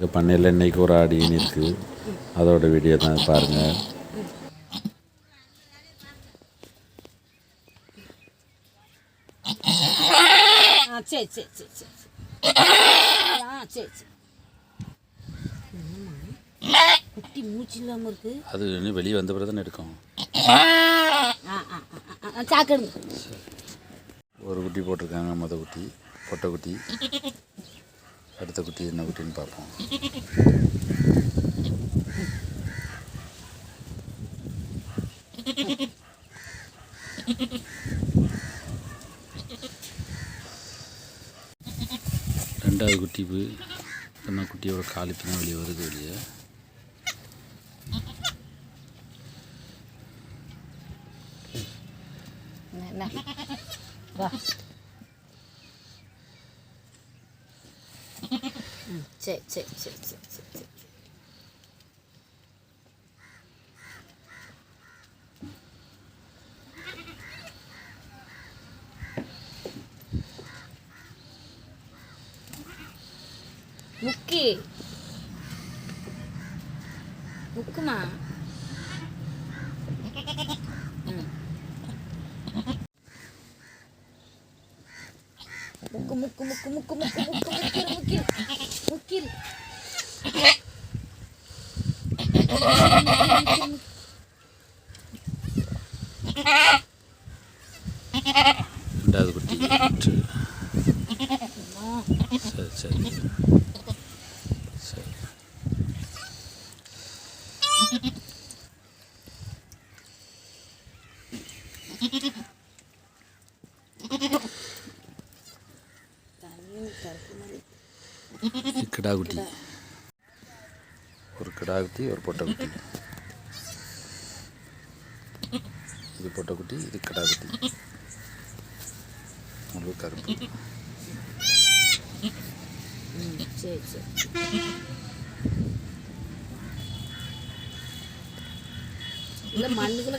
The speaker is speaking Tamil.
இந்த பண்ணையில் இன்னைக்கு ஒரு ஆடின்னு இருக்குது அதோட வீடியோ தான் பாருங்கள் சரி சரி சரி சரி. ஆ சரி சரி? குட்டி மூச்சு இல்லாமல் இருக்கு. அது இன்னும் வெளியே வந்த பிறகு தானே எடுக்கும். சாக்கெடுங்க ஒரு குட்டி போட்டிருக்காங்க மொத குட்டி பொட்டை குட்டி. அடுத்த குட்டி என்ன குட்டின்னு பார்ப்போம். ரெண்டாவது குட்டி போய் என்ன குட்டியோட காலுக்கு தான் வெளியே வருது வெளியே. என்ன うん強い強い強い強いちいむいムッキームックマンうんムックムックムックムックムックムックムックムック ரெண்டாவது குட்டி சரி சரி சரி இது கிடா குட்டி കിടാകുത്തി ഒരു പൊട്ടക്കുട്ടി ഇത് പൊട്ടക്കുട്ടി ഇത് കിടാകുത്തി. മുഴുവൻ കറുപ്പ്. മണ്ണുകൾ